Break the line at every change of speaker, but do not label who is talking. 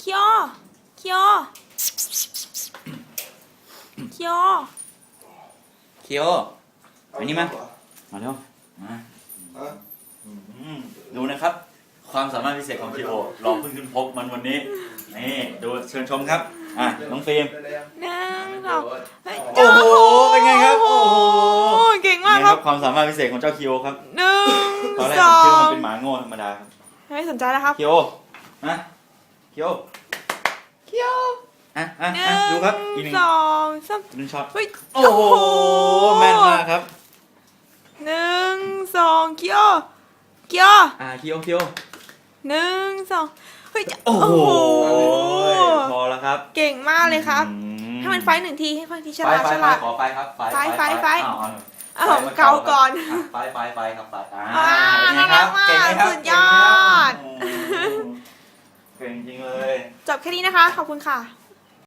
เคียวเคียวเคียว
เคียวอันนี้มามาเร็วมา
ฮะ
อืมดูนะครับ ความสามารถพิเศษของเคียวลองเพิ่งขึ้นพบมันวันนี้ นี่ดูเชิญชมครับ อะน้องฟิล์ม
หนึ่งสองเฮ้ย
โอ้โหเป็นไงครับ โอ้โห
เก่งมาก
นี่
ค
ค
รั
รั
บบ
ความสามารถพิเศษของเจ้าเคียวครับ
หนึ่ง
ตอนแรก
ส
ผ
อ
มคิดว่างมันเป็นหมาโง่ธรรมดาครับ
ไม่สนใจแล้วครับ
เคียวนะ เคียว
เคียว
อะอะ
หนึ่
อะ
ง
ดูครับอีกหนึ่ง
สองสาม
หนึ่งช็อต
เฮ้ย
โอ้โหแม่นมากครับ
หนึ่งสองเคียวเคียว
อะเคียวเคียว
หนึ่งสองเฮ้ย
โอ้โห
โอ้โห
พอแล้วครับ
เก่งมากเลยครับ
อื
ให้มันไฟท์หนึ่งทีให้ไฟท์ที่ฉ
ไฟ
ลาด
ไฟ
ฉ
ไฟ
ลาด
ขอไฟครับไฟ
ไฟไฟไฟ
อ้าวเอา
อ้าว
ไฟม
เกาก่อน
ครับไฟไฟไฟครับไฟอ่า
อ่า
เป็นไงครับ
น่ารักมาก
เก่งไหมครับ
สุดย
เก่งจริงเลย
จบแค่นี้นะคะ ขอบคุณค่ะ